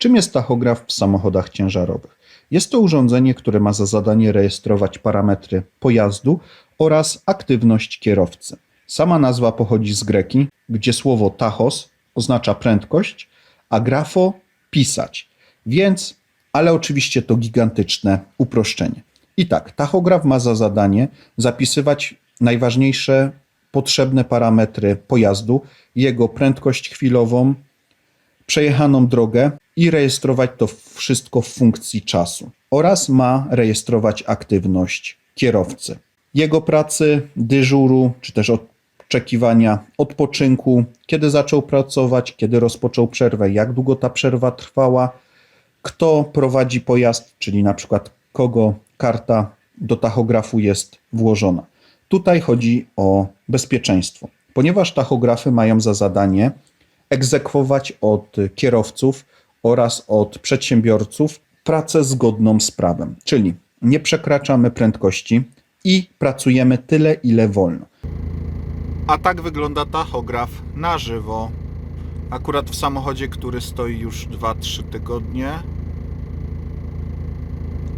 Czym jest tachograf w samochodach ciężarowych? Jest to urządzenie, które ma za zadanie rejestrować parametry pojazdu oraz aktywność kierowcy. Sama nazwa pochodzi z greki, gdzie słowo tachos oznacza prędkość, a grafo pisać. Więc, ale oczywiście to gigantyczne uproszczenie. I tak, tachograf ma za zadanie zapisywać najważniejsze potrzebne parametry pojazdu, jego prędkość chwilową, przejechaną drogę i rejestrować to wszystko w funkcji czasu. Oraz ma rejestrować aktywność kierowcy. Jego pracy, dyżuru, czy też oczekiwania odpoczynku, kiedy zaczął pracować, kiedy rozpoczął przerwę, jak długo ta przerwa trwała, kto prowadzi pojazd, czyli na przykład kogo karta do tachografu jest włożona. Tutaj chodzi o bezpieczeństwo, ponieważ tachografy mają za zadanie egzekwować od kierowców oraz od przedsiębiorców pracę zgodną z prawem, czyli nie przekraczamy prędkości i pracujemy tyle, ile wolno. A tak wygląda tachograf na żywo. Akurat w samochodzie, który stoi już 2-3 tygodnie.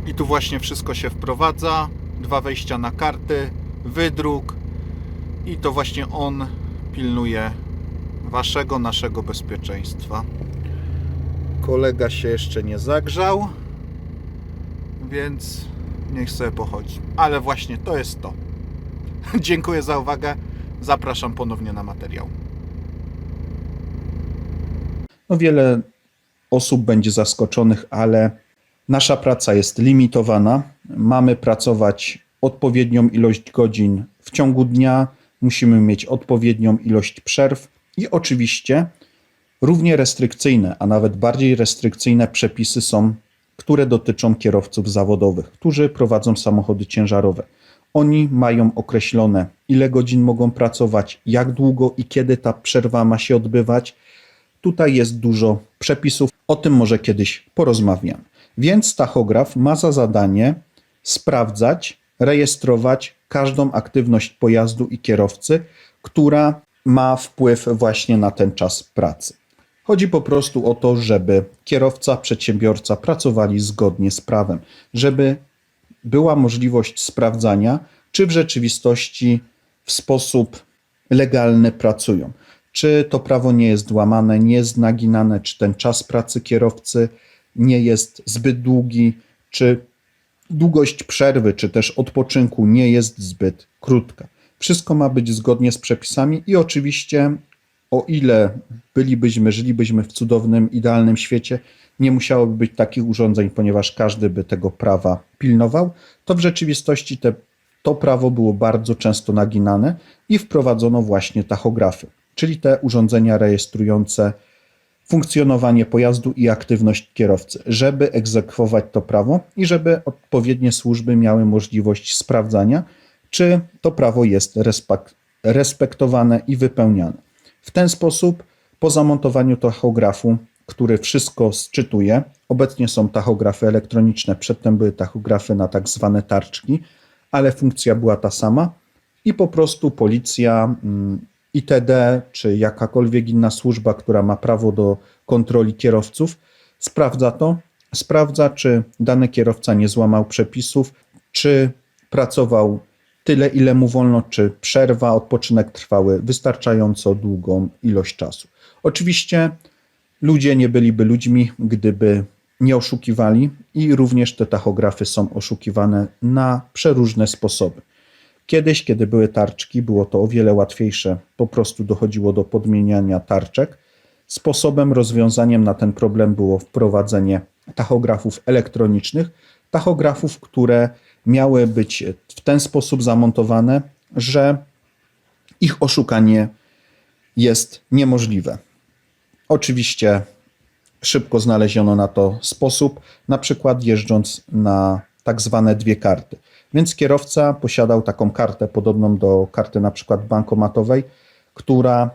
I tu właśnie wszystko się wprowadza. Dwa wejścia na karty, wydruk. I to właśnie on pilnuje waszego, naszego bezpieczeństwa. Kolega się jeszcze nie zagrzał, więc niech sobie pochodzi. Ale właśnie to jest to. Dziękuję za uwagę. Zapraszam ponownie na materiał. No wiele osób będzie zaskoczonych, ale nasza praca jest limitowana. Mamy pracować odpowiednią ilość godzin w ciągu dnia, musimy mieć odpowiednią ilość przerw i oczywiście równie restrykcyjne, a nawet bardziej restrykcyjne przepisy są, które dotyczą kierowców zawodowych, którzy prowadzą samochody ciężarowe. Oni mają określone, ile godzin mogą pracować, jak długo i kiedy ta przerwa ma się odbywać. Tutaj jest dużo przepisów, o tym może kiedyś porozmawiamy. Więc tachograf ma za zadanie sprawdzać, rejestrować każdą aktywność pojazdu i kierowcy, która ma wpływ właśnie na ten czas pracy. Chodzi po prostu o to, żeby kierowca, przedsiębiorca pracowali zgodnie z prawem, żeby była możliwość sprawdzania, czy w rzeczywistości w sposób legalny pracują. Czy to prawo nie jest łamane, nie jest naginane, czy ten czas pracy kierowcy nie jest zbyt długi, czy długość przerwy, czy też odpoczynku nie jest zbyt krótka. Wszystko ma być zgodnie z przepisami i oczywiście, o ile bylibyśmy, żylibyśmy w cudownym, idealnym świecie, nie musiałoby być takich urządzeń, ponieważ każdy by tego prawa pilnował, to w rzeczywistości te, to prawo było bardzo często naginane i wprowadzono właśnie tachografy, czyli te urządzenia rejestrujące funkcjonowanie pojazdu i aktywność kierowcy, żeby egzekwować to prawo i żeby odpowiednie służby miały możliwość sprawdzania, czy to prawo jest respek- respektowane i wypełniane. W ten sposób, po zamontowaniu tachografu, który wszystko sczytuje, obecnie są tachografy elektroniczne, przedtem były tachografy na tak zwane tarczki, ale funkcja była ta sama i po prostu policja, mm, ITD czy jakakolwiek inna służba, która ma prawo do kontroli kierowców, sprawdza to, sprawdza, czy dany kierowca nie złamał przepisów, czy pracował tyle, ile mu wolno, czy przerwa, odpoczynek trwały wystarczająco długą ilość czasu. Oczywiście ludzie nie byliby ludźmi, gdyby nie oszukiwali, i również te tachografy są oszukiwane na przeróżne sposoby. Kiedyś, kiedy były tarczki, było to o wiele łatwiejsze, po prostu dochodziło do podmieniania tarczek. Sposobem, rozwiązaniem na ten problem było wprowadzenie tachografów elektronicznych, tachografów, które miały być w ten sposób zamontowane, że ich oszukanie jest niemożliwe. Oczywiście szybko znaleziono na to sposób, na przykład jeżdżąc na tak zwane dwie karty. Więc kierowca posiadał taką kartę podobną do karty na przykład bankomatowej, która,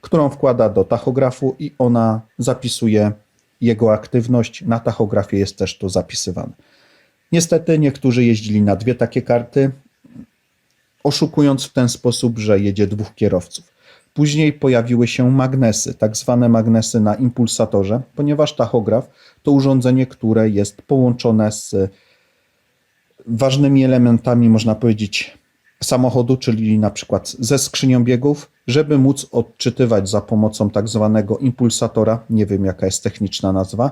którą wkłada do tachografu i ona zapisuje jego aktywność. Na tachografie jest też to zapisywane. Niestety niektórzy jeździli na dwie takie karty, oszukując w ten sposób, że jedzie dwóch kierowców. Później pojawiły się magnesy, tak zwane magnesy na impulsatorze, ponieważ tachograf to urządzenie, które jest połączone z ważnymi elementami, można powiedzieć, samochodu, czyli na przykład ze skrzynią biegów, żeby móc odczytywać za pomocą tak zwanego impulsatora, nie wiem jaka jest techniczna nazwa,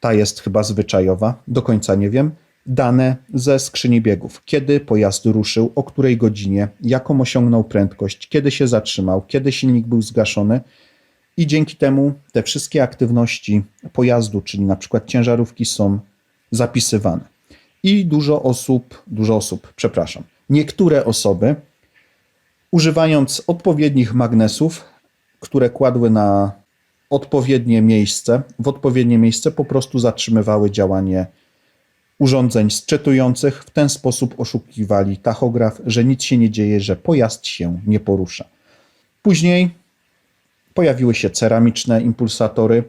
ta jest chyba zwyczajowa, do końca nie wiem, dane ze skrzyni biegów. Kiedy pojazd ruszył, o której godzinie, jaką osiągnął prędkość, kiedy się zatrzymał, kiedy silnik był zgaszony. I dzięki temu te wszystkie aktywności pojazdu, czyli na przykład ciężarówki, są zapisywane. I dużo osób, dużo osób, przepraszam, niektóre osoby, używając odpowiednich magnesów, które kładły na odpowiednie miejsce, w odpowiednie miejsce po prostu zatrzymywały działanie urządzeń sczytujących. W ten sposób oszukiwali tachograf, że nic się nie dzieje, że pojazd się nie porusza. Później pojawiły się ceramiczne impulsatory,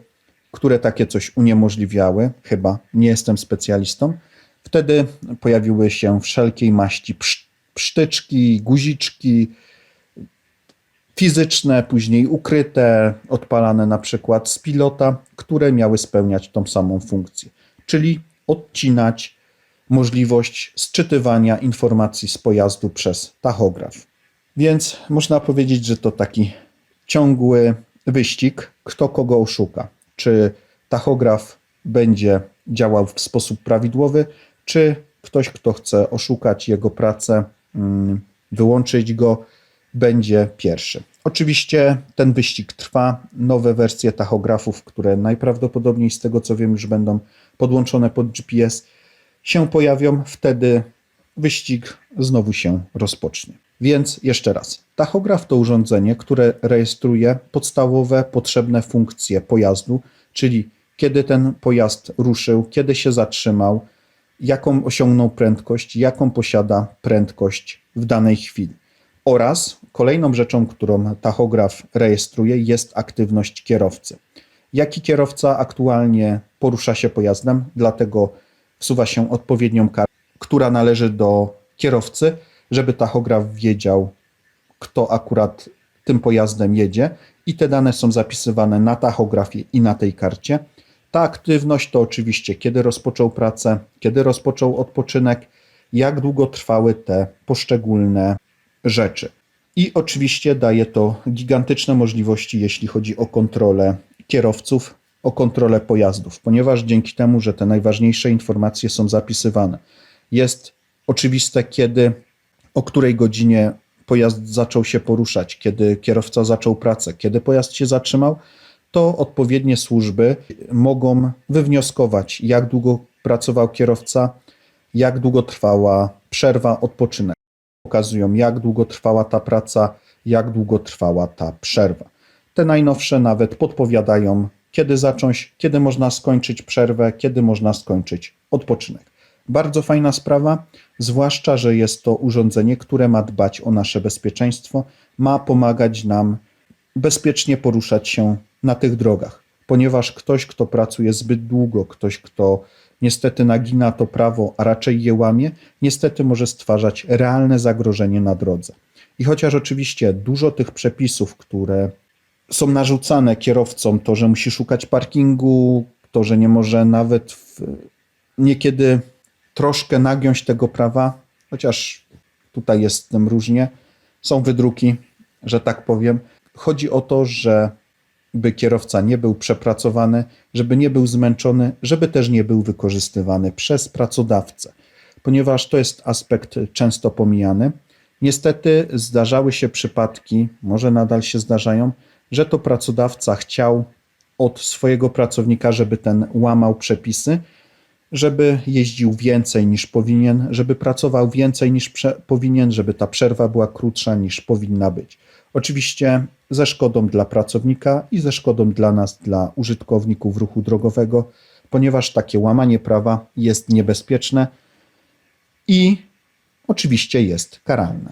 które takie coś uniemożliwiały. Chyba nie jestem specjalistą. Wtedy pojawiły się wszelkiej maści psz- psztyczki, guziczki, fizyczne, później ukryte, odpalane na przykład z pilota, które miały spełniać tą samą funkcję, czyli odcinać możliwość sczytywania informacji z pojazdu przez tachograf. Więc można powiedzieć, że to taki ciągły wyścig, kto kogo oszuka. Czy tachograf będzie działał w sposób prawidłowy, czy ktoś, kto chce oszukać jego pracę, mm, wyłączyć go, będzie pierwszy. Oczywiście ten wyścig trwa. Nowe wersje tachografów, które najprawdopodobniej z tego co wiem już będą podłączone pod GPS, się pojawią. Wtedy wyścig znowu się rozpocznie. Więc jeszcze raz. Tachograf to urządzenie, które rejestruje podstawowe, potrzebne funkcje pojazdu, czyli kiedy ten pojazd ruszył, kiedy się zatrzymał, jaką osiągnął prędkość, jaką posiada prędkość w danej chwili. Oraz kolejną rzeczą, którą tachograf rejestruje, jest aktywność kierowcy. Jaki kierowca aktualnie porusza się pojazdem, dlatego wsuwa się odpowiednią kartę, która należy do kierowcy, żeby tachograf wiedział, kto akurat tym pojazdem jedzie, i te dane są zapisywane na tachografie i na tej karcie. Ta aktywność to oczywiście kiedy rozpoczął pracę, kiedy rozpoczął odpoczynek, jak długo trwały te poszczególne rzeczy. I oczywiście daje to gigantyczne możliwości, jeśli chodzi o kontrolę kierowców, o kontrolę pojazdów, ponieważ dzięki temu, że te najważniejsze informacje są zapisywane, jest oczywiste, kiedy, o której godzinie pojazd zaczął się poruszać, kiedy kierowca zaczął pracę, kiedy pojazd się zatrzymał, to odpowiednie służby mogą wywnioskować, jak długo pracował kierowca, jak długo trwała przerwa, odpoczynek pokazują, jak długo trwała ta praca, jak długo trwała ta przerwa. Te najnowsze nawet podpowiadają, kiedy zacząć, kiedy można skończyć przerwę, kiedy można skończyć odpoczynek. Bardzo fajna sprawa, zwłaszcza, że jest to urządzenie, które ma dbać o nasze bezpieczeństwo, ma pomagać nam bezpiecznie poruszać się na tych drogach, ponieważ ktoś, kto pracuje zbyt długo, ktoś, kto niestety nagina to prawo, a raczej je łamie, niestety może stwarzać realne zagrożenie na drodze. I chociaż oczywiście dużo tych przepisów, które są narzucane kierowcom, to, że musi szukać parkingu, to, że nie może nawet w, niekiedy troszkę nagiąć tego prawa, chociaż tutaj jest z tym różnie, są wydruki, że tak powiem. Chodzi o to, że by kierowca nie był przepracowany, żeby nie był zmęczony, żeby też nie był wykorzystywany przez pracodawcę, ponieważ to jest aspekt często pomijany. Niestety zdarzały się przypadki, może nadal się zdarzają, że to pracodawca chciał od swojego pracownika, żeby ten łamał przepisy, żeby jeździł więcej niż powinien, żeby pracował więcej niż powinien, żeby ta przerwa była krótsza niż powinna być. Oczywiście ze szkodą dla pracownika i ze szkodą dla nas, dla użytkowników ruchu drogowego, ponieważ takie łamanie prawa jest niebezpieczne i oczywiście jest karalne.